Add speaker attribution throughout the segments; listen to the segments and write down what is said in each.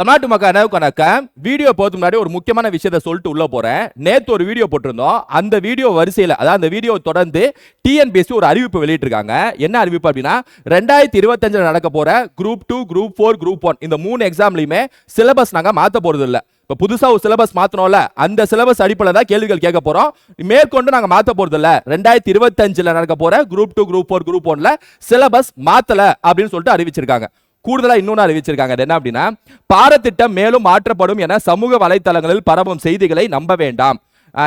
Speaker 1: தமிழ்நாட்டு மக்கள் வணக்கம் வீடியோ போகிறது முன்னாடி ஒரு முக்கியமான விஷயத்தை சொல்லிட்டு உள்ள போறேன். நேத்து ஒரு வீடியோ போட்டிருந்தோம். அந்த வீடியோ வரிசையில் அதாவது அந்த வீடியோ தொடர்ந்து டிஎன்பிஎஸ்சி ஒரு அறிவிப்பு வெளியிட்டிருக்காங்க. என்ன அறிவிப்பு அப்படின்னா ரெண்டாயிரத்தி இருபத்தஞ்சில் நடக்க போற group two group four group one இந்த மூணு எக்ஸாம்லையுமே சிலபஸ் நாங்கள் மாற்ற போறது இல்லை இப்போ புதுசாக ஒரு சிலபஸ் மாற்றணும்ல அந்த சிலபஸ் அடிப்படையில் தான் கேள்விகள் கேட்க போகிறோம் மேற்கொண்டு நாங்கள் மாற்ற போகிறது இல்லை ரெண்டாயிரத்தி இருபத்தஞ்சில் நடக்க போகிற group two group four group ஒன்ல சிலபஸ் மாற்றலை அப்படின்னு சொல்லிட்டு அறிவிச்சிருக்காங்க. கூடுதலா இன்னொன்று அறிவிச்சிருக்காங்க. அது என்ன அப்படின்னா பாடத்திட்டம் மேலும் மாற்றப்படும் என சமூக வலைத்தளங்களில் பரவும் செய்திகளை நம்ப வேண்டாம்.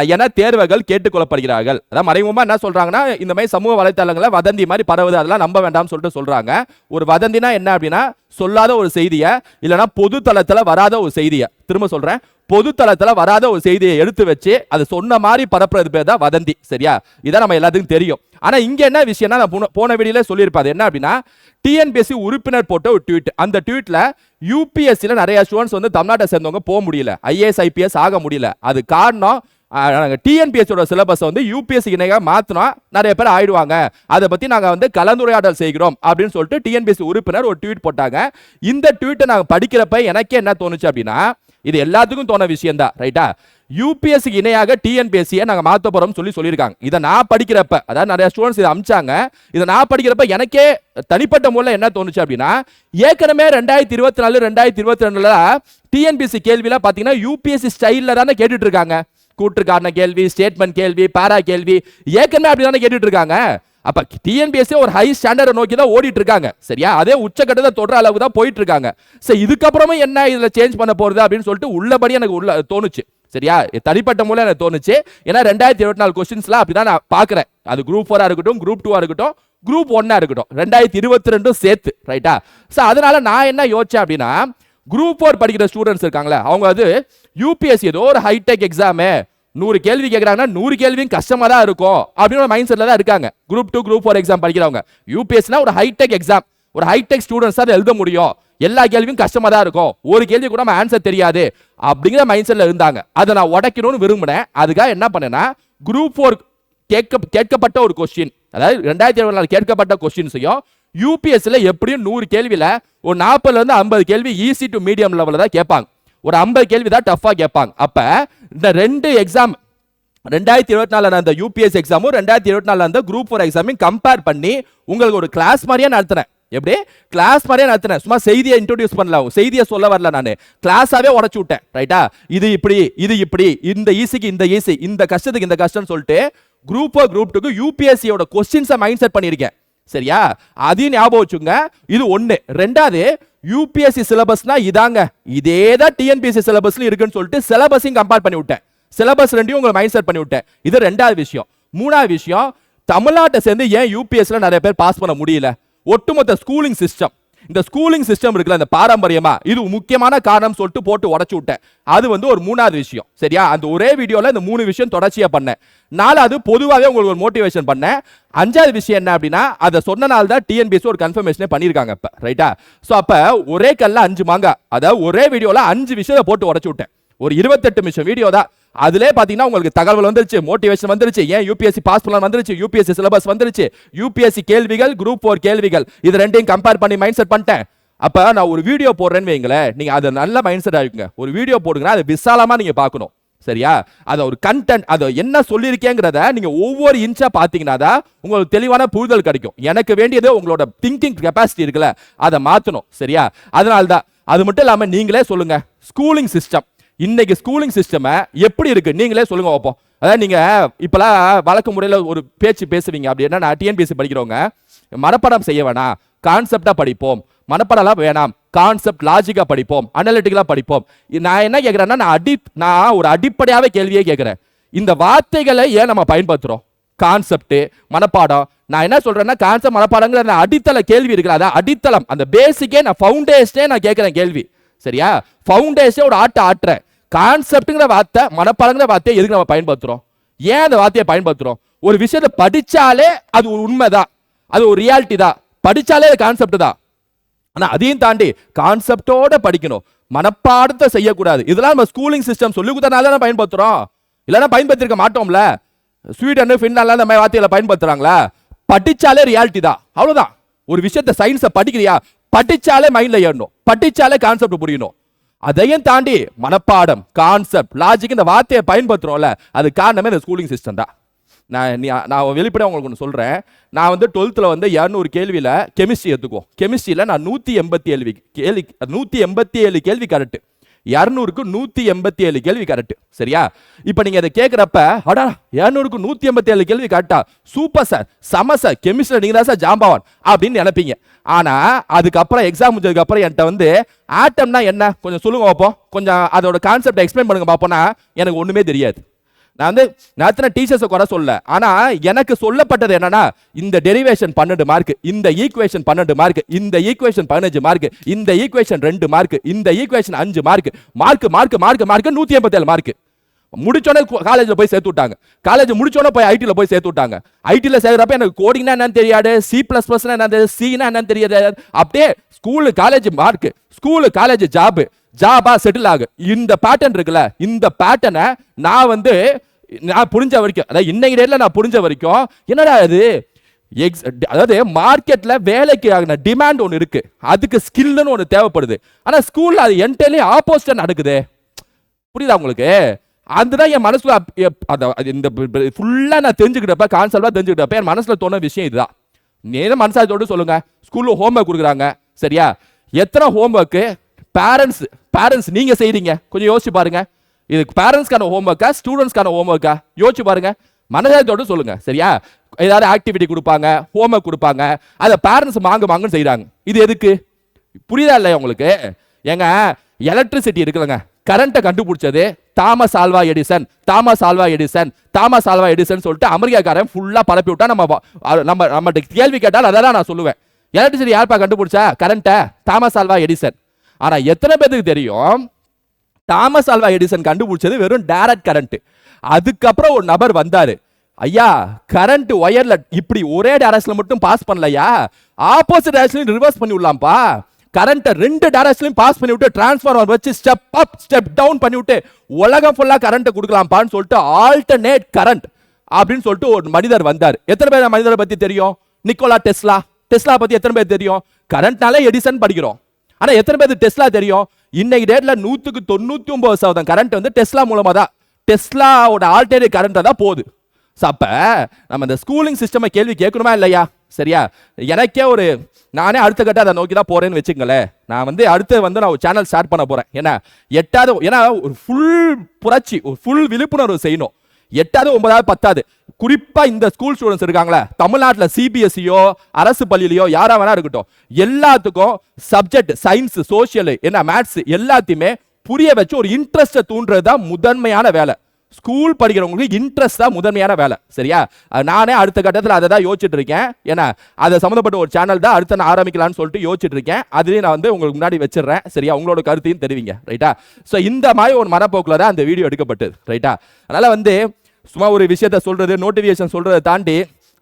Speaker 1: என தேர்வுகள் கேட்டுக்கொள்ளப்படுகிறார்கள். அதான் மறைமுகமாக என்ன சொல்கிறாங்கன்னா இந்த மாதிரி சமூக வலைத்தளங்களை வதந்தி மாதிரி பரவுது அதெல்லாம் நம்ப வேண்டாம்னு சொல்லிட்டு சொல்கிறாங்க ஒரு வதந்தினா என்ன அப்படின்னா சொல்லாத ஒரு செய்தியை இல்லைன்னா பொது தளத்தில் வராத ஒரு செய்தியை. திரும்ப சொல்கிறேன் பொது தளத்துல வராத ஒரு செய்தியை எடுத்து வச்சு அது சொன்ன மாதிரி பரப்புறது பேர் தான் வதந்தி சரியா? இதான் நம்ம எல்லாத்துக்கும் தெரியும். ஆனால் இங்கே என்ன விஷயம்னா நான் போன- போன வீடியோல சொல்லியிருப்பேன் என்ன அப்படின்னா டிஎன்பிஎஸ்சி உறுப்பினர் போட்ட ஒரு ட்வீட் அந்த ட்வீட்டில் யூபிஎஸ்சியில் நிறைய ஸ்டூடெண்ட்ஸ் வந்து தமிழ்நாட்டை சேர்ந்தவங்க போக முடியல. ஐஏஎஸ் ஐபிஎஸ் ஆக முடியல. அது காரணம் டிஎன்பிஎஸ்சியோட சிலபஸ் வந்து யூபிஎஸ்சி இணையாக மாத்தினா நிறைய பேர் ஆயிடுவாங்க. அதை பத்தி நாங்க வந்து கலந்துரையாடல் செய்கிறோம் அப்படின்னு சொல்லிட்டு டிஎன்பிஎஸ்சி உறுப்பினர் ஒரு ட்வீட் போட்டாங்க. இந்த ட்வீட்டை நாங்க படிக்கிறப்ப எனக்கே என்ன தோணுச்சு அப்படின்னா இது எல்லாத்துக்கும் தோண விஷயம் தான் ரைட்டா யூபிஎஸ்சிக்கு இணையாக டிஎன்பிஎஸ்சியை நாங்கள் மாற்ற போகிறோம்னு சொல்லி சொல்லியிருக்காங்க. இதை நான் படிக்கிறப்ப அதாவது நிறைய ஸ்டூடெண்ட்ஸ் இதை அமிச்சாங்க. இதை நான் படிக்கிறப்ப எனக்கே தனிப்பட்ட முறையில் என்ன தோணுச்சு அப்படின்னா ஏற்கனவே ரெண்டாயிரத்தி இருபத்தி நாலு ரெண்டாயிரத்தி இருபத்தி ரெண்டுல டிஎன்பிஎஸ்சி கேள்வியில் பார்த்தீங்கன்னா யூபிஎஸ்சி ஸ்டைலில் தானே கேட்டுட்டு இருக்காங்க. கூற்றுக்கான கேள்வி ஸ்டேட்மெண்ட் கேள்வி பாரா கேள்வி ஏற்கனவே அப்படி தானே கேட்டுட்டு இருக்காங்க அப்ப டிஎன்பிஎஸ்சி ஒரு ஹை ஸ்டாண்டர்டை நோக்கி தான் ஓடிட்டு இருக்காங்க சரியா? அதே உச்சக்கட்டத்தை தொடர அளவுக்கு தான் போயிட்டு இருக்காங்க சரி இதுக்கப்புறமும் என்ன இதுல சேஞ்ச் பண்ண போறது அப்படின்னு சொல்லிட்டு உள்ளபடி எனக்கு உள்ள தோணுச்சு. சரியா? தனிப்பட்ட மூலம் எனக்கு தோணுச்சு. ஏன்னா ரெண்டாயிரத்தி இருபத்தி நாலு கொஸ்டின்ஸ்லாம் அப்படிதான் நான் பார்க்குறேன் அது குரூப் ஃபோரா இருக்கட்டும் குரூப் டூவா இருக்கட்டும் குரூப் ஒன்னா இருக்கட்டும். ரெண்டாயிரத்தி இருபத்தி ரெண்டும் சேர்த்து ரைட்டா ஸோ அதனால நான் என்ன யோசிச்சேன் அப்படின்னா குரூப் ஃபோர் படிக்கிற ஸ்டூடெண்ட்ஸ் இருக்காங்களே அவங்க அது யூபிஎஸ்சி ஏதோ ஒரு ஹைடெக் எக்ஸாமு நூறு கேள்வி கேட்குறாங்கன்னா நூறு கேள்வியும் கஷ்டமாக தான் இருக்கும் அப்படின்னு ஒரு மைண்ட் செட்டில் தான் இருக்காங்க. Group two group four exam படிக்கிறவங்க. யூபிஎஸ்சினா ஒரு ஹைடெக் எக்ஸாம் ஒரு ஹைடெக் ஸ்டூடெண்ட்ஸ் தான் எழுத முடியும். எல்லா கேள்வியும் கஷ்டமாக தான் இருக்கும். ஒரு கேள்வி கூட நம்ம ஆன்சர் தெரியாது அப்படிங்கிற மைண்ட் செட்டில் இருந்தாங்க. அதை நான் உடைக்கணும்னு விரும்பினேன். அதுக்காக என்ன பண்ணேன்னா குரூப் ஃபோர் கேட்க கேட்கப்பட்ட ஒரு கொஸ்டின் அதாவது ரெண்டாயிரத்தி இருபத்தி நாலு கேட்கப்பட்ட கொஸ்டின்ஸையும் யூபிஎஸ்சியில் எப்படியும் நூறு கேள்வியில் ஒரு நாற்பதுலேருந்து ஐம்பது கேள்வி ஈஸி டு மீடியம் லெவலில் தான் கேட்பாங்க. ஒரு ஐம்பது கேள்வி தான் டஃப்பாக கேட்பாங்க. அப்போ இந்த ரெண்டு எக்ஸாம் ரெண்டாயிரத்தி இருபத்தி நாலு அந்த யூபிஎஸ் எக்ஸாமும் ரெண்டாயிரத்தி இருபத்தி நாலு அந்த குரூப் ஃபோர் எக்ஸாமையும் கம்பேர் பண்ணி உங்களுக்கு ஒரு கிளாஸ் மாதிரியே நடத்துனேன். எப்படி? கிளாஸ் மாதிரியே நடத்துனேன். சும்மா செய்தியை இன்ட்ரோடியூஸ் பண்ணல. செய்தியை சொல்ல வரல நான். கிளாஸாகவே உடச்சி விட்டேன். ரைட்டா இது இப்படி இது இப்படி இந்த ஈஸிக்கு இந்த ஈஸி இந்த கஷ்டத்துக்கு இந்த கஷ்டம்னு சொல்லிட்டு குரூப் குரூப் டூக்கு யூபிஎஸ்சியோட கொஸ்டின்ஸை மைண்ட் செட் பண்ணியிருக்கேன். சரியா? அதையும் ஞாபகம் வச்சுங்க இது ஒன்று ரெண்டாவது யூபிஎஸ்சி சிலபஸ்னா இதாங்க. இதே தான் டிஎன்பிஎஸ்சி சிலபஸ்ல இருக்குன்னு சொல்லிட்டு சிலபஸையும் கம்பேர் பண்ணி விட்டேன். சிலபஸ் ரெண்டையும் உங்களை மைண்ட் செட் பண்ணி விட்டேன். இது ரெண்டாவது விஷயம். மூணாவது விஷயம் தமிழ்நாட்டை சேர்ந்து ஏன் யூபிஎஸ்ல நிறைய பேர் பாஸ் பண்ண முடியல? ஒட்டுமொத்த ஸ்கூலிங் சிஸ்டம் இந்த ஸ்கூலிங் சிஸ்டம் இருக்குல்ல இந்த பாரம்பரியமா இது முக்கியமான காரணம் சொல்லிட்டு போட்டு உடச்சு விட்டேன். அது வந்து ஒரு மூணாவது விஷயம் சரியா? அந்த ஒரே வீடியோல இந்த மூணு விஷயம் தொடர்ச்சியா பண்ணேன். நாலாவது பொதுவாகவே உங்களுக்கு ஒரு மோட்டிவேஷன் பண்ணேன். அஞ்சாவது விஷயம் என்ன அப்படின்னா அதை சொன்னனால தான் டிஎன்பிஎஸ் ஒரு கன்ஃபர்மேஷனே பண்ணியிருக்காங்க இப்போ ரைட்டா ஸோ அப்போ ஒரே கல்ல அஞ்சு மாங்கா அதாவது ஒரே வீடியோல அஞ்சு விஷயத்தை போட்டு உடச்சு விட்டேன். ஒரு இருபத்தெட்டு நிமிஷம் வீடியோ தான். அதிலே பார்த்தீங்கன்னா உங்களுக்கு தகவல் வந்துருச்சு மோட்டிவேஷன் வந்துருச்சு ஏன் யூபிஎஸ்சி பாஸ் பண்ணலாம் வந்துருச்சு யூபிஎஸ்சி சிலபஸ் வந்துருச்சு யூபிஎஸ்சி கேள்விகள் குரூப் ஃபோர் கேள்விகள் இது ரெண்டையும் கம்பேர் பண்ணி மைண்ட் செட் பண்ணிட்டேன். அப்போ நான் ஒரு வீடியோ போடுறேன்னு வைங்களேன் நீங்கள் அதை நல்ல மைண்ட் செட் ஆகிக்குங்க ஒரு வீடியோ போடுங்கன்னா அதை விசாலமாக நீங்கள் பார்க்கணும். சரியா? அதை ஒரு கண்டென்ட் அதை என்ன சொல்லியிருக்கேங்கிறத நீங்கள் ஒவ்வொரு இன்ச்சாக பார்த்தீங்கன்னா தான் உங்களுக்கு தெளிவான புரிதல் கிடைக்கும். எனக்கு வேண்டியது உங்களோட திங்கிங் கெப்பாசிட்டி இருக்குல்ல அதை மாற்றணும் சரியா? அதனால தான் அது மட்டும் இல்லாமல் நீங்களே சொல்லுங்கள் ஸ்கூலிங் சிஸ்டம் இன்னைக்கு ஸ்கூலிங் சிஸ்டமை எப்படி இருக்கு? நீங்களே சொல்லுங்க பார்ப்போம் அதாவது நீங்க இப்பெல்லாம் வழக்கு முறையில் ஒரு பேச்சு பேசுவீங்க அப்படி என்ன டிஎன்பிஎஸ்சி படிக்கிறவங்க மனப்பாடம் செய்ய வேணாம் கான்செப்டா படிப்போம். மனப்பாடம்லாம் வேணாம் கான்செப்ட் லாஜிக்கா படிப்போம் அனலிட்டிக்கலா படிப்போம். நான் என்ன கேட்கிறேன்னா நான் அடி நான் ஒரு அடிப்படையாவே கேள்வியே கேட்கிறேன் இந்த வார்த்தைகளை ஏன் நம்ம பயன்படுத்துறோம்? கான்செப்ட் மனப்பாடம். நான் என்ன சொல்றேன்னா கான்செப்ட் மனப்பாடங்கிற அடித்தள கேள்வி இருக்குல்ல அதான் அடித்தளம். அந்த பேசிக்கே நான் ஃபவுண்டேஷனே நான் கேட்கிறேன் கேள்வி. சரியா? ஃபவுண்டேஷனே ஒரு ஆட்டை ஆட்டுறேன். கான்செப்ட்ங்கிற வார்த்தை மனப்பாடங்கிற வார்த்தையை எதுக்கு நம்ம பயன்படுத்துகிறோம் ஏன் அந்த வார்த்தையை பயன்படுத்துகிறோம் ஒரு விஷயத்தை படித்தாலே அது ஒரு உண்மைதான். அது ஒரு ரியாலிட்டி தான். படித்தாலே அது கான்செப்ட் தான். ஆனால் அதையும் தாண்டி கான்செப்டோட படிக்கணும். மனப்பாடத்தை செய்யக்கூடாது. இதெல்லாம் நம்ம ஸ்கூலிங் சிஸ்டம் சொல்லி கொடுத்தனால தான் பயன்படுத்துகிறோம் இல்லைன்னா பயன்படுத்திருக்க மாட்டோம்ல. ஸ்வீடனு ஃபின்லாண்ட்லாம் அந்த மாதிரி வார்த்தைகளை பயன்படுத்துகிறாங்களா படித்தாலே ரியாலிட்டி தான். அவ்வளோதான் ஒரு விஷயத்தை சயின்ஸை படிக்கிறியா? படித்தாலே மைண்டில் ஏறணும். படிச்சாலே கான்செப்ட் புரியணும். அதையும் தாண்டி மனப்பாடம் கான்செப்ட் லாஜிக் இந்த வார்த்தையை பயன்படுத்துகிறோம்ல அது காரணமே இந்த ஸ்கூலிங் சிஸ்டம் தான். நான் நீ நான் வெளிப்படையாக உங்களுக்கு ஒன்று சொல்கிறேன் நான் வந்து டுவெல்த்தில் வந்து இரநூறு கேள்வியில் கெமிஸ்ட்ரி எடுத்துக்குவோம். கெமிஸ்ட்ரியில் நான் நூற்றி எண்பத்தி ஏழு கேள்வி நூற்றி எண்பத்தி ஏழு கேள்வி கரெக்ட் இரநூறுக்கு நூற்றி எண்பத்தி ஏழு கேள்வி கரெக்ட் சரியா? இப்போ நீங்கள் இதை கேட்குறப்ப அடா இரநூறுக்கு நூற்றி எண்பத்தி ஏழு கேள்வி கரெக்டா சூப்பர் சார் செம சார் கெமிஸ்ட்ரி நீங்கள் தான் சார் ஜாம்பவான் அப்படின்னு நினைப்பீங்க. ஆனால் அதுக்கப்புறம் எக்ஸாம் முடிஞ்சதுக்கப்புறம் என்கிட்ட வந்து ஆட்டம்னா என்ன? கொஞ்சம் சொல்லுங்க பார்ப்போம் கொஞ்சம் அதோட கான்செப்ட் எக்ஸ்பிளைன் பண்ணுங்க பார்ப்போம்னா எனக்கு ஒன்றுமே தெரியாது. நான் வந்து நான் எத்தனை டீச்சர்ஸை குறை சொல்ல ஆனால் எனக்கு சொல்லப்பட்டது என்னன்னா இந்த டெரிவேஷன் பன்னெண்டு மார்க் இந்த ஈக்குவேஷன் பன்னெண்டு மார்க் இந்த ஈக்குவேஷன் பதினஞ்சு மார்க் இந்த ஈக்குவேஷன் ரெண்டு மார்க் இந்த ஈக்குவேஷன் அஞ்சு mark mark mark mark mark நூற்றி எண்பத்தேழு மார்க் முடிச்சோடனே காலேஜில் போய் சேர்த்து விட்டாங்க. காலேஜ் முடிச்சோடனே போய் ஐடியில் போய் சேர்த்து விட்டாங்க. ஐடியில் சேர்க்குறப்ப எனக்கு கோடிங்னா என்னன்னு தெரியாது சி ப்ளஸ் ப்ளஸ்னா என்னது சினா என்னன்னு தெரியாது. அப்படியே school college mark school college job ஜாபா settle ஆகு. இந்த பேட்டர்ன் இருக்குல்ல இந்த பேட்டர்னை நான் வந்து நான் புரிஞ்ச வரைக்கும் அதாவது இன்னைக்கு டேட்ல நான் புரிஞ்ச வரைக்கும் என்னடா இது? எக்ஸ் அதாவது மார்க்கெட்டில் வேலைக்கு ஆகின டிமாண்ட் ஒன்று இருக்குது அதுக்கு ஸ்கில்னு ஒன்று தேவைப்படுது. ஆனால் ஸ்கூலில் அது என்டையர்லி ஆப்போசிட்டாக நடக்குது. புரியுதா உங்களுக்கு? அதுதான் என் மனசுல அது இந்த ஃபுல்லாக நான் தெரிஞ்சுக்கிட்டப்ப கான்செப்டாக தெரிஞ்சுக்கிட்டப்ப என் மனசில் தோண விஷயம் இதுதான். நீங்க மனசாயத்தோடு சொல்லுங்க. ஹோம் ஹோம்ஒர்க் கொடுக்குறாங்க. சரியா? எத்தனை ஹோம்ஒர்க்கு பேரண்ட்ஸ் பேரண்ட்ஸ் நீங்கள் செய்கிறீங்க கொஞ்சம் யோசிச்சு பாருங்கள் இது பேரண்ட்ஸ்க்கான ஹோம்ஒர்க்கா ஸ்டூடெண்ட்ஸ்க்கான ஹோம்ஒர்க்கா யோசிச்சு பாருங்க. மனதாரத்தோடு சொல்லுங்க. சரியா? ஏதாவது ஆக்டிவிட்டி கொடுப்பாங்க ஹோம் ஒர்க் கொடுப்பாங்க அதை பேரண்ட்ஸ் மாங்கு வாங்கன்னு செய்கிறாங்க இது எதுக்கு? புரியுதா இல்லையா உங்களுக்கு? ஏங்க எலக்ட்ரிசிட்டி இருக்குல்லங்க கரண்ட்டை கண்டுபிடிச்சது Thomas Alva Edison. Thomas Alva Edison. Thomas Alva Edison சொல்லிட்டு அமெரிக்காக்காரன் ஃபுல்லாக பரப்பி விட்டா நம்ம நம்ம நம்ம கேள்வி கேட்டால் அதெல்லாம் நான் சொல்லுவேன். எலக்ட்ரிசிட்டி யார்ப்பா கண்டுபிடிச்சா? கரண்ட்டை தாமஸ் ஆல்வா எடிசன். ஆனால் எத்தனை பேர்த்துக்கு தெரியும்? தாமஸ் ஆல்வா எடிசன் கண்டுபிடிச்சது வெறும் டேரக்ட் கரண்ட் அதுக்கப்புறம் ஒரு நபர் வந்தாரு. ஐயா கரண்ட் ஒயர்ல இப்படி ஒரே டேரக்ஷன்ல மட்டும் பாஸ் பண்ணலையா? ஆப்போசிட் டைரக்ஷன்ல ரிவர்ஸ் பண்ணி விடலாம்ப்பா. கரண்ட்டை ரெண்டு டேரக்ஷன்லையும் பாஸ் பண்ணி விட்டு டிரான்ஸ்ஃபார்மர் வச்சு ஸ்டெப் அப் ஸ்டெப் டவுன் பண்ணி விட்டு உலகம் ஃபுல்லாக கரண்ட்டை கொடுக்கலாம்ப்பான்னு சொல்லிட்டு ஆல்டர்னேட் கரண்ட் அப்படின்னு சொல்லிட்டு ஒரு மனிதர் வந்தார். எத்தனை பேர் மனிதரை பற்றி தெரியும்? Nikola Tesla. டெஸ்லா பற்றி எத்தனை பேர் தெரியும்? கரண்ட்னாலே எடிசன் படிக்கிறோம். ஆனா எத்தனை பேர் டெஸ்லா தெரியும்? இன்னைக்கு டேட்ல நூத்துக்கு தொண்ணூத்தி ஒன்பது சதவீதம் கரண்ட் வந்து டெஸ்லா மூலமா தான் டெஸ்லாவோட ஆல்டர்னேட் கரண்ட் தான் போகுது. So, அப்ப நம்ம இந்த ஸ்கூலிங் சிஸ்டமை கேள்வி கேட்கணுமா இல்லையா? சரியா? எனக்கே ஒரு நானே அடுத்த கட்ட அதை நோக்கி தான் போறேன்னு வச்சுக்கங்களேன். நான் வந்து அடுத்து வந்து நான் ஒரு சேனல் ஸ்டார்ட் பண்ண போறேன். ஏன்னா எட்டாவது ஏன்னா ஒரு ஃபுல் புரட்சி ஒரு ஃபுல் விழிப்புணர்வு செய்யணும். எட்டாவது ஒன்பதாவது பத்தாவது. குறிப்பா இந்த ஸ்கூல் ஸ்டூடெண்ட்ஸ் இருக்காங்களே தமிழ்நாட்டில் சிபிஎஸ்சியோ அரசு பள்ளியிலையோ யாரா வேணா இருக்கட்டும் எல்லாத்துக்கும் சப்ஜெக்ட் சயின்ஸ் சோசியல் என்ன மேத்ஸ் எல்லாத்தையுமே புரிய வச்சு ஒரு இன்ட்ரெஸ்ட்டை தூண்டுறது தான் முதன்மையான வேலை. ஸ்கூல் படிக்கிறவங்களுக்கு இன்ட்ரெஸ்ட் தான் முதன்மையான வேலை. சரியா? நானே அடுத்த கட்டத்தில் அதை தான் யோசிச்சுட்டு இருக்கேன் ஏன்னா அதை சம்மந்தப்பட்ட ஒரு சேனல் தான் அடுத்த நான் ஆரம்பிக்கலாம்னு சொல்லிட்டு யோசிச்சுட்டு இருக்கேன் அதுலேயும் நான் வந்து உங்களுக்கு முன்னாடி வச்சிடுறேன். சரியா? உங்களோட கருத்தையும் தெரிவிங்க. ரைட்டா ஸோ இந்த மாதிரி ஒரு மனப்போக்கில் தான் அந்த வீடியோ எடுக்கப்பட்டது. ரைட்டா அதனால் வந்து சும்மா ஒரு விஷயத்த சொல்கிறது நோட்டிஃபிகேஷன் சொல்கிறத தாண்டி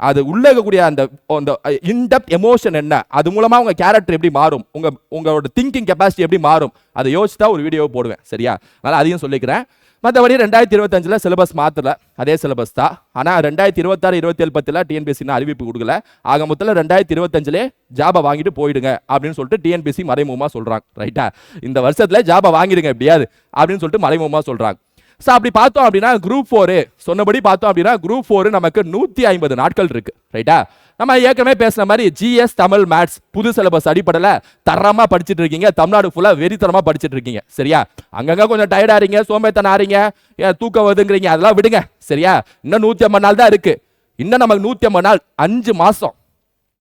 Speaker 1: அது உள்ளே இருக்கக்கூடிய அந்த அந்த இன்டெப்த் எமோஷன் என்ன? அது மூலமாக உங்கள் கேரக்டர் எப்படி மாறும்? உங்கள் உங்களோட திங்கிங் கெப்பாசிட்டி எப்படி மாறும்? அதை யோசிச்சு தான் ஒரு வீடியோ போடுவேன். சரியா? அதனால் அதையும் சொல்லிக்கிறேன். மற்றபடி ரெண்டாயிரத்தி இருபத்தஞ்சில் சிலபஸ் மாற்றல அதே சிலபஸ் தான். ஆனால் ரெண்டாயிரத்தி இருபத்தாறு இருபத்தேழு பத்தில் டிஎன்பிஎஸ்சி அறிவிப்பு கொடுக்கல. ஆக மொத்தத்தில் ரெண்டாயிரத்தி இருபத்தஞ்சிலே ஜாபை வாங்கிட்டு போயிடுங்க அப்படின்னு சொல்லிட்டு டிஎன்பிஎஸ்சி மறைமுகமாக சொல்கிறாங்க ரைட்டா இந்த வருஷத்தில் ஜாபை வாங்கிடுங்க எப்படியாது அப்படின்னு சொல்லிட்டு மறைமுகமாக சொல்கிறாங்க ஸோ அப்படி பார்த்தோம் அப்படின்னா குரூப் ஃபோரு சொன்னபடி பார்த்தோம் அப்படின்னா குரூப் ஃபோரு நமக்கு நூற்றி ஐம்பது நாட்கள் இருக்கு. ரைட்டா நம்ம ஏற்கனவே பேசுன மாதிரி ஜிஎஸ் தமிழ் மேத்ஸ் புது சிலபஸ் அடிப்படையில் தரமாக படிச்சுட்டு இருக்கீங்க. தமிழ்நாடு ஃபுல்லாக வெறித்தரமாக படிச்சுட்டு இருக்கீங்க. சரியா? அங்கங்கே கொஞ்சம் டயர்ட் இருங்க சோம்பேத்தன ஆறீங்க ஏன் தூக்கம் வருதுங்கிறீங்க அதெல்லாம் விடுங்க. சரியா? இன்னும் நூற்றி ஐம்பது நாள் தான் இருக்கு. இன்னும் நமக்கு நூற்றி ஐம்பது நாள் அஞ்சு மாதம்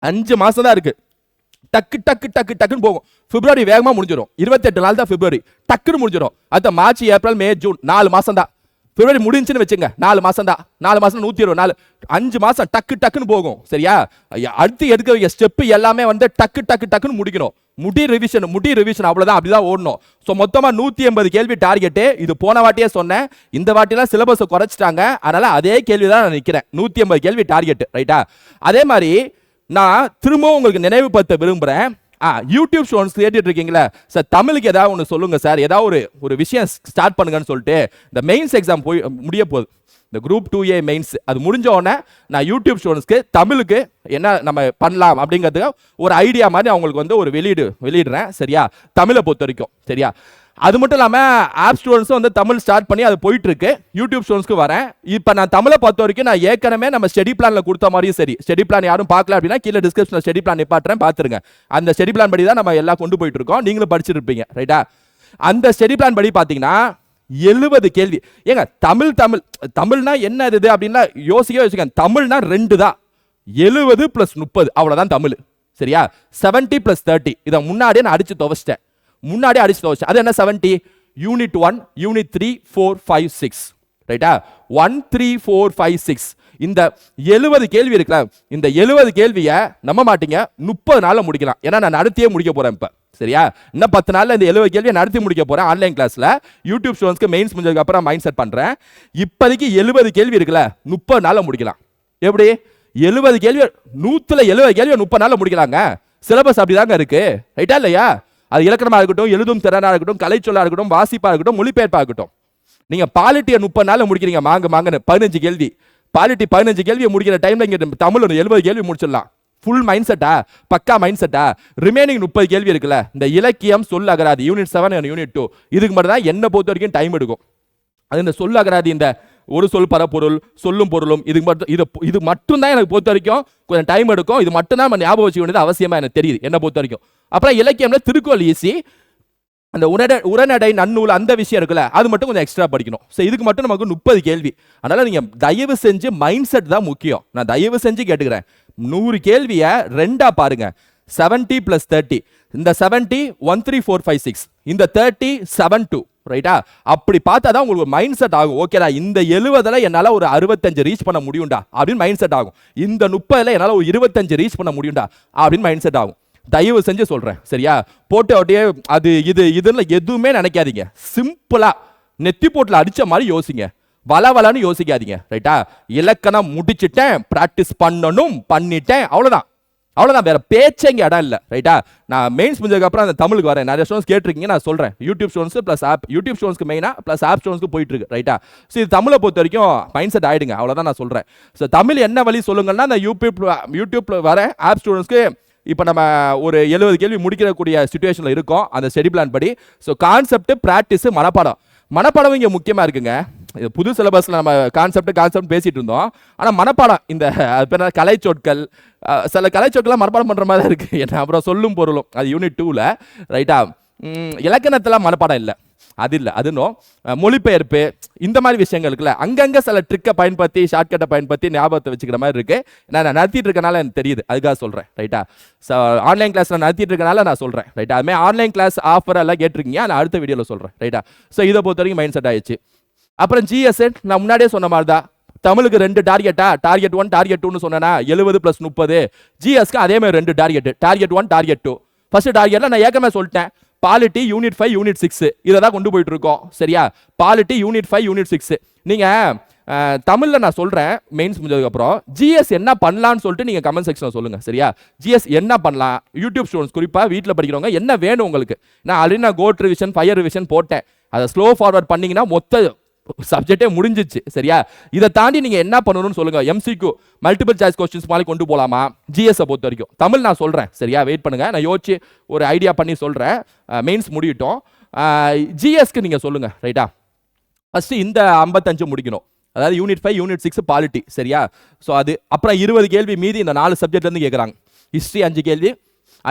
Speaker 1: அஞ்சு மாதம் தான் இருக்கு. டக்கு டக்கு டக்கு டக்குன்னு போகும். பிப்ரவரி வேகமாக முடிஞ்சிடும் இருபத்தெட்டு நாள் தான் பிப்ரவரி. டக்குன்னு முடிஞ்சிடும் அடுத்த மார்ச் ஏப்ரல் மே ஜூன் நாலு மாதம் தான். பிப்ரவரி முடிஞ்சுன்னு வச்சுங்க நாலு மாதம் தான். நாலு மாதம் நூத்தி இருபது நாலு அஞ்சு மாதம் டக்கு டக்குன்னு போகும். சரியா? அடுத்து எடுக்க ஸ்டெப்பு எல்லாமே வந்து டக்கு டக்கு டக்குன்னு முடிக்கணும். முடி ரிவிஷன் முடி ரிவிஷன் அவ்வளவுதான். அப்படிதான் ஓடணும். ஸோ மொத்தமாக நூற்றி எண்பது கேள்வி டார்கெட்டு இது போன வாட்டியே சொன்னேன். இந்த வாட்டிலாம் சிலபஸை குறைச்சிட்டாங்க. அதனால அதே கேள்வி தான் நான் நிற்கிறேன் நூத்தி எண்பது கேள்வி டார்கெட் ரைட்டா அதே மாதிரி நான் திரும்பவும் உங்களுக்கு நினைவுபடுத்த விரும்புகிறேன் ஆ யூடியூப் ஷோன்ஸ் கேட்டுட்டு இருக்கீங்களா. சார் தமிழுக்கு ஏதாவது ஒன்று சொல்லுங்க சார். ஏதாவது ஒரு ஒரு விஷயம் ஸ்டார்ட் பண்ணுங்கன்னு சொல்லிட்டு இந்த மெயின்ஸ் எக்ஸாம் போய் முடிய போகுது இந்த குரூப் டூ ஏ மெயின்ஸ் அது முடிஞ்ச உடனே நான் யூடியூப் ஸ்டூடெண்ட்ஸ்க்கு தமிழுக்கு என்ன நம்ம பண்ணலாம் அப்படிங்கிறதுக்கு ஒரு ஐடியா மாதிரி அவங்களுக்கு வந்து ஒரு வெளியீடு வெளியிடுறேன். சரியா? தமிழை பொறுத்த வரைக்கும். சரியா? அது மட்டும் இல்லாமல் ஆப் ஸ்டோன்ஸும் வந்து தமிழ் ஸ்டார்ட் பண்ணி அது போயிட்டுருக்கு. யூடியூப் ஸ்டோன்ஸ்க்கு வரேன். இப்போ நான் தமிழை பொறுத்த வரைக்கும் நான் ஏற்கனவே நம்ம ஸ்டடி பிளானில் கொடுத்த மாதிரியும் சரி. ஸ்டடி பிளான் யாரும் பார்க்கல அப்படின்னா கீழே டிஸ்கிரிப்ஷனில் ஸ்டடி பிளான் நிப்பாட்டுறேன் பார்த்துருங்க. அந்த ஸ்டடி பிளான் படி தான் நம்ம எல்லாம் கொண்டு போயிட்டு இருக்கோம். நீங்களும் படிச்சிருப்பீங்க ரைட்டா அந்த ஸ்டடி பிளான் படி பார்த்தீங்கன்னா எழுபது கேள்வி. ஏங்க தமிழ் தமிழ் தமிழ்னா என்ன இது அப்படின்னா யோசிக்க யோசிக்க தமிழ்னா ரெண்டு தான். எழுபது ப்ளஸ் முப்பது அவ்வளோதான் தமிழ். சரியா? செவன்ட்டி ப்ளஸ் தேர்ட்டி இதை முன்னாடியே நான் அடித்து துவச்சிட்டேன். முன்னாடியே அடிச்சு வச்சு அது என்ன? Seventy unit one unit three four five six ரைட்டா one three four five six இந்த எழுபது கேள்வி இருக்குல்ல இந்த எழுபது கேள்வியை நம்ப மாட்டீங்க. முப்பது நாளில் முடிக்கலாம். ஏன்னா நான் நடத்தியே முடிக்க போகிறேன் இப்போ. சரியா? இன்னும் பத்து நாளில் இந்த எழுபது கேள்வியை நடத்தி முடிக்க போகிறேன் ஆன்லைன் கிளாஸில் யூடியூப் ஸ்டூடெண்ட்ஸ்க்கு மெயின்ஸ் முடிஞ்சதுக்கு அப்புறம் மைண்ட் செட் பண்ணுறேன் இப்போதைக்கு எழுபது கேள்வி இருக்குல்ல முப்பது நாளில் முடிக்கலாம். எப்படி? எழுபது கேள்வி நூற்றில் எழுபது கேள்வியை முப்பது நாளில் முடிக்கலாங்க. சிலபஸ் அப்படிதாங்க இருக்குது ரைட்டா இல்லையா? அது இலக்கணமாக இருக்கட்டும் எழுதும் திறனாக இருக்கட்டும் கலைச்சொல்லாக இருக்கட்டும் வாசிப்பாக இருக்கட்டும் மொழிபெயர்ப்பாக இருக்கட்டும். நீங்கள் பாலிட்டியை முப்பது நாளில் முடிக்கிறீங்க மாங்க மாங்கன்னு பதினஞ்சு கேள்வி. பாலிட்டி பதினஞ்சு கேள்வியை முடிக்கிற டைமில் இங்கே தமிழ் ஒரு எழுபது கேள்வி முடிச்சிடலாம். ஃபுல் மைண்ட் செட்டா பக்கா மைண்ட் செட்டா ரிமைனிங் முப்பது கேள்வி இருக்குல்ல? இந்த இலக்கியம் சொல் அகராதி யூனிட் செவன் யூனிட் டூ இதுக்கு மட்டும் தான் என்ன பொறுத்த வரைக்கும் டைம் எடுக்கும். அது இந்த சொல் அகராதி இந்த ஒரு சொல் பரப்பொருள் சொல்லும் பொருளும் இது மட்டும் இது இது மட்டும்தான் எனக்கு பொறுத்த வரைக்கும் கொஞ்சம் டைம் எடுக்கும். இது மட்டும்தான் நம்ம ஞாபகம் வச்சுக்க வேண்டியது அவசியமாக எனக்கு தெரியுது. என்ன பொறுத்த வரைக்கும். அப்புறம் இலக்கியம்ல திருக்குறள் ஈஸி அந்த உரட உரநடை நன்னூல் அந்த விஷயம் இருக்குல்ல அது மட்டும் கொஞ்சம் எக்ஸ்ட்ரா படிக்கணும். ஸோ இதுக்கு மட்டும் நமக்கு முப்பது கேள்வி. அதனால நீங்கள் தயவு செஞ்சு மைண்ட் செட் தான் முக்கியம். நான் தயவு செஞ்சு கேட்டுக்கிறேன். நூறு கேள்வியை ரெண்டா பாருங்க. செவன்ட்டி ப்ளஸ் தேர்ட்டி இந்த seventy one three four five six இந்த தேர்ட்டி செவன் டூ ரைட்டா அப்படி பார்த்தா தான் உங்களுக்கு மைண்ட் செட் ஆகும். ஓகேடா இந்த எழுபதில் என்னால் ஒரு அறுபத்தஞ்சு ரீச் பண்ண முடியும்டா அப்படின்னு மைண்ட் செட் ஆகும். இந்த முப்பதில் என்னால் ஒரு இருபத்தஞ்சு ரீச் பண்ண முடியும்டா அப்படின்னு மைண்ட் செட் ஆகும். தயவு செஞ்சு சொல்கிறேன் சரியா? போட்டு அப்படியே அது இது இதுன்னு எதுவுமே நினைக்காதீங்க. சிம்பிளாக நெத்தி போட்டில் அடித்த மாதிரி யோசிங்க. வள வளன்னு யோசிக்காதீங்க. ரைட்டா இலக்கணம் முடிச்சிட்டேன் ப்ராக்டிஸ் பண்ணணும் பண்ணிட்டேன் அவ்வளோதான் அவ்வளோதான் வேற பேச்சே இங்கே இடம் இல்லை. ரைட்டா நான் மெயின்ஸ் முடிஞ்சதுக்கப்புறம் அந்த தமிழுக்கு வரேன். நிறைய ஸ்டோன்ஸ் கேட்டிருக்கீங்க நான் சொல்கிறேன் யூடியூப் ஷோன்ஸ் ப்ளஸ் ஆப் யூடியூப் ஸ்டூடெண்ட்ஸ்க்கு மெயினாக ப்ளஸ் ஆப் ஸ்டூடெண்ட்ஸ்க்கு போயிட்டு இருக்கு. ரைட்டா ஸோ இது தமிழை பொறுத்த வரைக்கும் மைண்ட் செட் ஆகிடுங்க அவ்வளோதான் நான் சொல்கிறேன் ஸோ தமிழ் என்ன வழி சொல்லுங்கன்னா அந்த யூடியூப் யூடியூப்பில் வர ஆப் ஸ்டூடெண்ட்ஸ்க்கு இப்போ நம்ம ஒரு எழுபது கேள்வி முடிக்கிறக்கூடிய சுச்சுவேஷனில் இருக்கோம். அந்த ஸ்டடி பிளான் படி. ஸோ கான்செப்ட் ப்ராக்டிஸ் மனப்பாடம். மனப்பாடம் இங்கே முக்கியமாக இருக்குங்க. புது சிலபஸில் நம்ம கான்செப்ட் கான்செப்ட் பேசிகிட்டு இருந்தோம். ஆனால் மனப்பாடம் இந்த அது பேர் என்ன, கலைச்சொற்கள். கலை சில மனப்பாடம் பண்ணுற மாதிரி இருக்குது என்ன அப்புறம் சொல்லும் பொருளும். அது யூனிட் டூவில் ரைட்டா இலக்கணத்தில் மனப்பாடம் இல்லை. அது இல்லை. அது இன்னும் மொழிபெயர்ப்பு இந்த மாதிரி விஷயங்களுக்குல அங்கங்கே சில ட்ரிக்கை பயன்படுத்தி ஷார்ட்கட்டை பயன்படுத்தி ஞாபகத்தை வச்சுக்கிற மாதிரி இருக்குது நான் நான் நடத்திட்டு இருக்கனால எனக்கு தெரியுது. அதுக்காக சொல்கிறேன் ரைட்டா ஸோ ஆன்லைன் கிளாஸ் நான் நடத்திட்டு இருக்கனால நான் சொல்கிறேன் ரைட்டா அதுமாதிரி ஆன்லைன் கிளாஸ் ஆஃபர் எல்லாம் கேட்டிருக்கீங்க. நான் அடுத்த வீடியோவில் சொல்கிறேன் ரைட்டா ஸோ இதை பொறுத்த வரைக்கும் மைண்ட் செட் ஆயிடுச்சு. அப்புறம் ஜிஎஸ் நான் முன்னாடியே சொன்ன மாதிரி தான் தமிழுக்கு ரெண்டு டார்கெட்டா டார்கெட் ஒன் டார்கெட் டூன்னு சொன்னேன்னா எழுபது ப்ளஸ் முப்பது. ஜிஎஸ்க்கு அதே மாதிரி ரெண்டு target target one target two first டார்கெட்ல நான் ஏற்கனவே சொல்லிட்டேன். Polity unit five unit six இதை தான் கொண்டு போயிட்டு இருக்கோம். சரியா? Polity unit five unit six நீங்க தமிழில் தமிழ்ல நான் சொல்றேன் மெயின்ஸ் முடிஞ்சதுக்கு அப்புறம். ஜிஎஸ் என்ன பண்ணலாம்னு சொல்லிட்டு நீங்க கமெண்ட் செக்ஷன்ல சொல்லுங்க. சரியா? ஜிஎஸ் என்ன பண்ணலாம்? யூடியூப் ஸ்டூடெண்ட்ஸ் குறிப்பா வீட்டில் படிக்கிறவங்க என்ன வேணும் உங்களுக்கு? நான் ஆல்ரெடி நான் கோட் ரிவிஷன் ஃபயர் ரிவிஷன் போட்டேன். அதை ஸ்லோ ஃபார்வர்ட் பண்ணீங்கன்னா மொத்த சப்ஜெக்டே முடிஞ்சிச்சு சரியா? இதை தாண்டி நீங்க என்ன பண்ணணும்னு சொல்லுங்க. எம்சிக்யூ மல்டிபிள் சாய்ஸ் கொஸ்டின்ஸ் மாதிரி கொண்டு போலாமா? ஜிஎஸ் பொறுத்த வரைக்கும். தமிழ் நான் சொல்றேன் சரியா? வெயிட் பண்ணுங்க. நான் யோசிச்சு ஒரு ஐடியா பண்ணி சொல்றேன். மெயின்ஸ் முடியட்டும். ஜிஎஸ்க்கு நீங்க சொல்லுங்க ரைட்டா ஃபர்ஸ்ட் இந்த ஐம்பத்தஞ்சு முடிக்கணும். அதாவது unit five unit six polity சரியா? ஸோ அது அப்புறம் இருபது கேள்வி மீதி இந்த நாலு சப்ஜெக்ட்லேருந்து கேட்குறாங்க ஹிஸ்ட்ரி அஞ்சு கேள்வி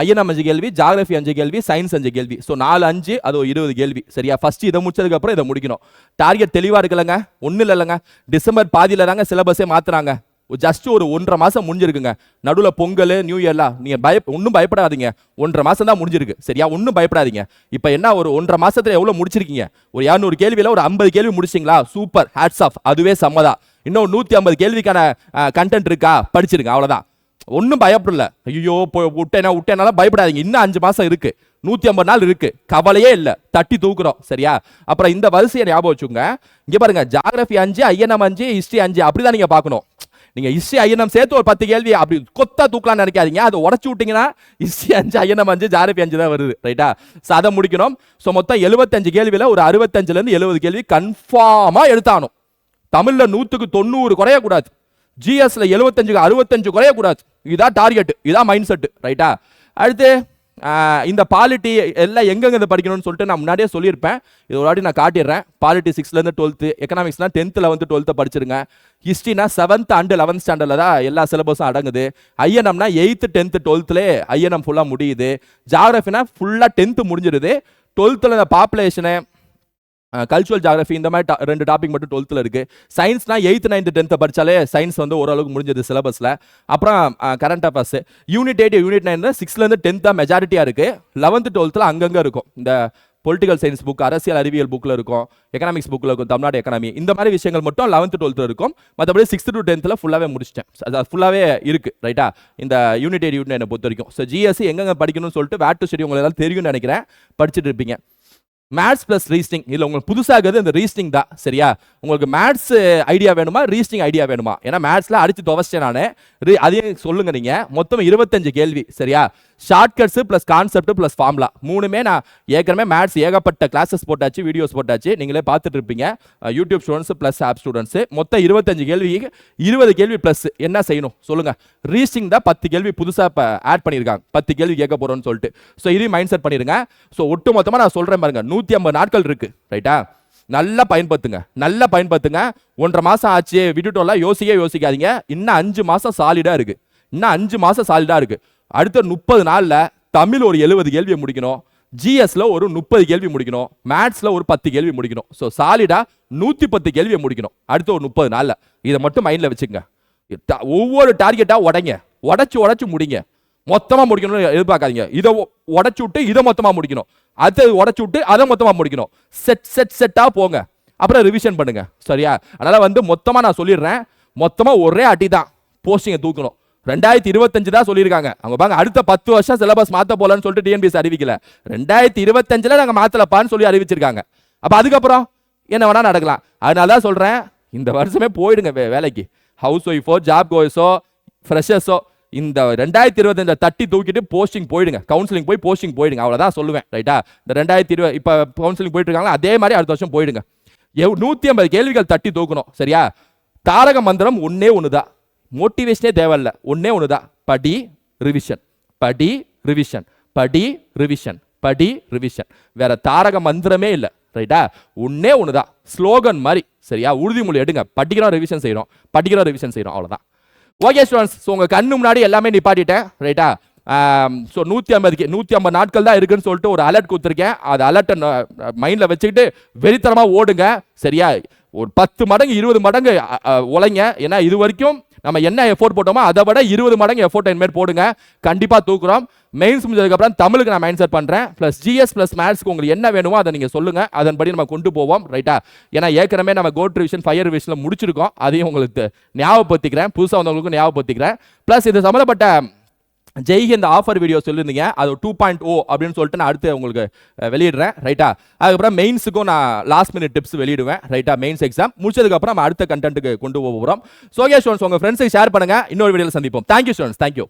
Speaker 1: ஐஎன்எம் அஞ்சு கேள்வி ஜாகிரபி அஞ்சு கேள்வி சயின்ஸ் அஞ்சு கேள்வி. ஸோ நாலு அஞ்சு அது ஒரு இருபது கேள்வி. சரியா? ஃபஸ்ட்டு இதை முடிச்சதுக்கப்புறம் இதை முடிக்கணும். டார்கெட் தெளிவாக இருக்குல்லங்க? ஒன்றும் இல்லைங்க டிசம்பர் பாதியில் தாங்க சிலபஸே மாத்துறாங்க. ஜஸ்ட் ஒரு ஒன்றரை மாதம் முடிஞ்சிருக்குங்க. நடுவில் பொங்கல் நியூ இயர்லாம் நீங்கள் பய ஒன்றும் பயப்படாதீங்க. ஒன்றரை மாதம் தான் முடிஞ்சிருக்கு. சரியா? ஒன்றும் பயப்படாதீங்க. இப்போ என்ன ஒரு ஒன்றரை மாதத்தில் எவ்வளோ முடிச்சிருக்கீங்க? ஒரு இரநூறு கேள்வியில் ஒரு ஐம்பது கேள்வி முடிச்சிங்களா? சூப்பர் ஹேட்ஸ் ஆஃப் அதுவே சம்மதா இன்னும் நூற்றி ஐம்பது கேள்விக்கான கண்டென்ட் இருக்கா? படிச்சிருங்க. அவ்வளோதான் ஒன்றும் பயப்படல. ஐயோ விட்டேனா விட்டேனால பயப்படாதீங்க. இன்னும் அஞ்சு மாசம் இருக்கு. நூத்தி ஐம்பது நாள் இருக்கு. கவலையே இல்ல. தட்டி தூக்குறோம். சரியா? அப்புறம் இந்த வரிசையை ஞாபகம் வச்சுங்க இங்க பாருங்க ஜாகிரபி அஞ்சு ஐஎன்எம் அஞ்சு ஹிஸ்ட்ரி அஞ்சு. அப்படிதான் நீங்க பார்க்கணும். நீங்க ஹிஸ்டரி ஐஎன்எம் சேர்த்து ஒரு பத்து கேள்வி அப்படி கொத்தா தூக்கலாம்னு நினைக்காதீங்க. அதை உடச்சு விட்டீங்கன்னா ஹிஸ்டரி அஞ்சு ஐஎன்எம் அஞ்சு ஜாகிரபி அஞ்சு தான் வருது. ரைட்டா ஸோ அதை முடிக்கணும். ஸோ மொத்தம் எழுபத்தஞ்சு கேள்வியில ஒரு அறுபத்தஞ்சுலேருந்து எழுபது கேள்வி கன்ஃபார்மா எடுத்தாகணும். தமிழ்ல நூத்துக்கு தொண்ணூறு குறையக்கூடாது. ஜிஎஸ்ல எழுபத்தஞ்சுக்கு அறுபத்தஞ்சு குறையக்கூடாது. இதுதான் டார்கெட் இதான் மைண்ட் செட் ரைட்டா அடுத்து இந்த பாலிட்டி எல்லாம் எங்கெங்க இதை படிக்கணும்னு சொல்லிட்டு நான் முன்னாடியே சொல்லியிருப்பேன். இது ஒரு வாட்டி நான் காட்டிடுறேன். பாலிட்டி சிக்ஸ்லேருந்து டுவெல்த்து எக்கனாமிக்ஸ்னா டென்த்து லெவன்த்து டுவெல்த்து படிச்சிருங்க. ஹிஸ்ட்ரினா செவன்த் அண்டு லெவன்த் ஸ்டாண்டர்டில் தான் எல்லா சிலபஸும் அடங்குது. ஐஎன்எம்னா எயித்து டென்த்து டுவெல்த்துலேயே ஐஎன்எம் ஃபுல்லாக முடியுது. ஜாகிரஃபினா ஃபுல்லாக டென்த்து முடிஞ்சிருது. டுவெல்த்தில் இந்த பாப்புலேஷனு கல்ச்சுரல் ஜாகிரஃபி இந்த மாதிரி ரெண்டு டாபிக் மட்டும் டுவெல்த்தில் இருக்குது சயின்ஸ்னா எயித்து நைன்த்து டென்த்தை படித்தாலே சயின்ஸ் வந்து ஓரளவுக்கு முடிஞ்சது சிலபஸில் அப்புறம் current affairs unit eight unit nine சிக்ஸ்லேருந்து டென்த்தாக மெஜாரிட்டியாக இருக்குது லெவன்த்து டுவெல்த்தில் அங்கங்கே இருக்கும். இந்த பொலிட்டிக்கல் சயின்ஸ் புக் அரசியல் அறிவியல் புக்கில் இருக்கும். எக்கனாமிக்ஸ் புக்கில் இருக்கும். தமிழ்நாடு எக்கனாமி இந்த மாதிரி விஷயங்கள் மட்டும் லெவன்த்து டுவெல்த்தில் இருக்கும். மற்றபடி சிக்ஸ்த்து டு டென்த்தில் ஃபுல்லாகவே முடிச்சிட்டேன். அது ஃபுல்லாகவே இருக்குது ரைட்டா இந்த யூனிட் எயிட் யூனிட் நைனை பொறுத்த வரைக்கும். ஸோ ஜிஎஸ்சி எங்கெங்கே படிக்கணும்னு சொல்லிட்டு வேட் டு ஸ்டடி உங்களுக்கு எல்லாம் தெரியும்னு நினைக்கிறேன். படிச்சுட்டு இருப்பீங்க. மேத்ஸ் ப்ளஸ் ரீஸ்டிங் இதில் உங்களுக்கு புதுசாகிறது இந்த ரீஸ்டிங் தான். சரியா? உங்களுக்கு மேத்ஸ் ஐடியா வேணுமா ரீஸ்டிங் ஐடியா வேணுமா? ஏன்னா மேத்ஸில் அடிச்சு துவச்சிட்டேன் நான். ரீ அதையும் சொல்லுங்க நீங்கள் மொத்தம் இருபத்தஞ்சு கேள்வி. சரியா? Shortcuts plus concept plus formula மூணுமே நான் ஏற்கனவே மேத்ஸ் ஏகப்பட்ட கிளாஸஸ் போட்டாச்சு வீடியோஸ் போட்டாச்சு. நீங்களே பார்த்துட்டு இருப்பீங்க. YouTube students plus app students மொத்தம் இருபத்தஞ்சு கேள்வி இருபது கேள்வி ப்ளஸ் என்ன செய்யணும்? சொல்லுங்க. ரீசிங் தான் பத்து கேள்வி புதுசாக இப்போ ஆட் பண்ணியிருக்காங்க பத்து கேள்வி கேட்க போகிறோன்னு சொல்லிட்டு. ஸோ இதையும் மைண்ட் செட் பண்ணிடுங்க ஸோ ஒட்டு மொத்தமாக நான் சொல்கிறேன் பாருங்க. நூற்றி ஐம்பது நாட்கள் இருக்கு. ரைட்டா நல்லா பயன்படுத்துங்க. நல்லா பயன்படுத்துங்க. ஒன்றரை மாசம் ஆச்சு. விட்டுட்டோம்ல. யோசிக்க யோசிக்காதீங்க. இன்னும் அஞ்சு மாசம் சாலிடா இருக்கு. இன்னும் அஞ்சு மாசம் சாலிடா இருக்கு. அடுத்த முப்பது நாளில் தமிழ் ஒரு எழுபது கேள்வியை முடிக்கணும். ஜிஎஸ்ல ஒரு முப்பது கேள்வி முடிக்கணும். மேத்ஸ்ல ஒரு பத்து கேள்வி முடிக்கணும். ஸோ சாலிடா நூற்றி பத்து கேள்வியை முடிக்கணும். அடுத்த ஒரு முப்பது நாளில். இதை மட்டும் மைண்டில் வச்சுங்க ஒவ்வொரு டார்கெட்டாக உடைங்க. உடச்சி உடச்சி முடிங்க. மொத்தமாக முடிக்கணும்னு எதிர்பார்க்காதீங்க. இதை உடச்சி விட்டு இதை மொத்தமாக முடிக்கணும். அதை உடச்சி விட்டு அதை மொத்தமாக முடிக்கணும். செட் செட் செட்டாக போங்க. அப்புறம் ரிவிஷன் பண்ணுங்க. சரியா? அதனால் வந்து மொத்தமாக நான் சொல்லிடுறேன். மொத்தமாக ஒரே அடி தான். போஸ்டிங்கை தூக்கணும். ரெண்டாயிரத்தி இருபத்தஞ்சு தான் சொல்லியிருக்காங்க. அவங்க பாங்க அடுத்த பத்து வருஷம் சிலபஸ் மாற்ற போலன்னு சொல்லிட்டு டிஎன்பிஎஸ் அறிவிக்கல. ரெண்டாயிரத்தி இருபத்தஞ்சில் நாங்கள் மாற்றலப்பான்னு சொல்லி அறிவிச்சிருக்காங்க. அப்போ அதுக்கப்புறம் என்ன வேணால் நடக்கலாம். அதனால தான் சொல்கிறேன் இந்த வருஷமே போயிடுங்க வே- வேலைக்கு. ஹவுஸ் ஒய்ஃபோ ஜாப் கோயஸோ ஃப்ரெஷர்ஸோ இந்த ரெண்டாயிரத்தி இருபத்தஞ்ச தட்டி தூக்கிட்டு போஸ்டிங் போயிடுங்க. கவுன்சிலிங் போய் போஸ்டிங் போயிடுங்க. அவ்வளோதான் சொல்லுவேன் ரைட்டா இந்த ரெண்டாயிரத்தி இருபது இப்போ கவுன்சிலிங் போயிட்டு இருக்காங்களா அதே மாதிரி அடுத்த வருஷம் போயிடுங்க. எவ் நூற்றி ஐம்பது கேள்விகள் தட்டி தூக்கணும் சரியா? தாரக மந்திரம் ஒன்னே ஒன்று தான் மோட்டிவேஷனே தேவையில்ல. ஒன்றே ஒன்று தான் படி ரிவிஷன் படி ரிவிஷன் படி ரிவிஷன் படி ரிவிஷன் வேற தாரக மந்திரமே இல்லை. ரைட்டா ஒன்னே ஒன்று தான் ஸ்லோகன் மாதிரி. சரியா? உறுதிமொழி எடுங்க. படிக்கிறோம் ரிவிஷன் செய்கிறோம் படிக்கிறோம் ரிவிஷன் செய்கிறோம் அவ்வளோதான் ஓகே ஸ்டூடெண்ட்ஸ் ஸோ உங்கள் கண்ணு முன்னாடி எல்லாமே நிப்பாட்டிட்டேன். ரைட்டா ஸோ நூற்றி ஐம்பதுக்கு நூற்றி ஐம்பது நாட்கள் தான் இருக்குன்னு சொல்லிட்டு ஒரு அலர்ட் கொடுத்துருக்கேன். அது அலர்ட்டை மைண்டில் வச்சுக்கிட்டு வெறித்தனமாக ஓடுங்க. சரியா? ஒரு பத்து மடங்கு இருபது மடங்கு உழைங்க. ஏன்னா இது வரைக்கும் நம்ம என்ன எஃபோர்ட் போட்டோமோ அதை விட இருபது மடங்கு எஃபோர்ட் இனிமேல் போடுங்க. கண்டிப்பாக தூக்குறோம். மெயின்ஸ் முடிஞ்சதுக்கப்புறம் தமிழுக்கு நான் மைண்ட் செட் பண்ணுறேன் ப்ளஸ் ஜிஎஸ் ப்ளஸ் மேத்ஸ்க்கு உங்களுக்கு என்ன வேணுமோ அதை நீங்கள் சொல்லுங்கள் அதன்படி நம்ம கொண்டு போவோம். ரைட்டா ஏன்னா ஏற்கனவே நம்ம கோட் ரிவிஷன் ஃபயர் ரிவிஷனில் முடிச்சிருக்கோம். அதையும் உங்களுக்கு ஞாபகப்படுத்திக்கிறேன். புதுசாக வந்தவங்களுக்கும் ஞாபகப்படுத்திக்கிறேன். ப்ளஸ் இது சம்மந்தப்பட்ட ஜெய்ஹிந்த் ஆஃபர் வீடியோ சொல்லியிருந்தீங்க. அது டூ பாயிண்ட் ஓ அப்படின்னு சொல்லிட்டு நான் அடுத்து உங்களுக்கு வெளியிடுறேன். ரைட்டா அதுக்கப்புறம் மெயின்ஸுக்கும் நான் லாஸ்ட் மினிட் டிப்ஸ் வெளியிடுவேன். ரைட்டா மெயின்ஸ் எக்ஸாம் முடிச்சதுக்கப்புறம் நம்ம அடுத்த கண்டென்ட்டுக்கு கொண்டு போக போகிறோம் சோகே ஸ்டூடெண்ட்ஸ் உங்கள் ஃப்ரெண்ட்ஸுக்கு ஷேர் பண்ணுங்க. இன்னொரு வீடியோவில் சந்திப்போம். Thank you students thank you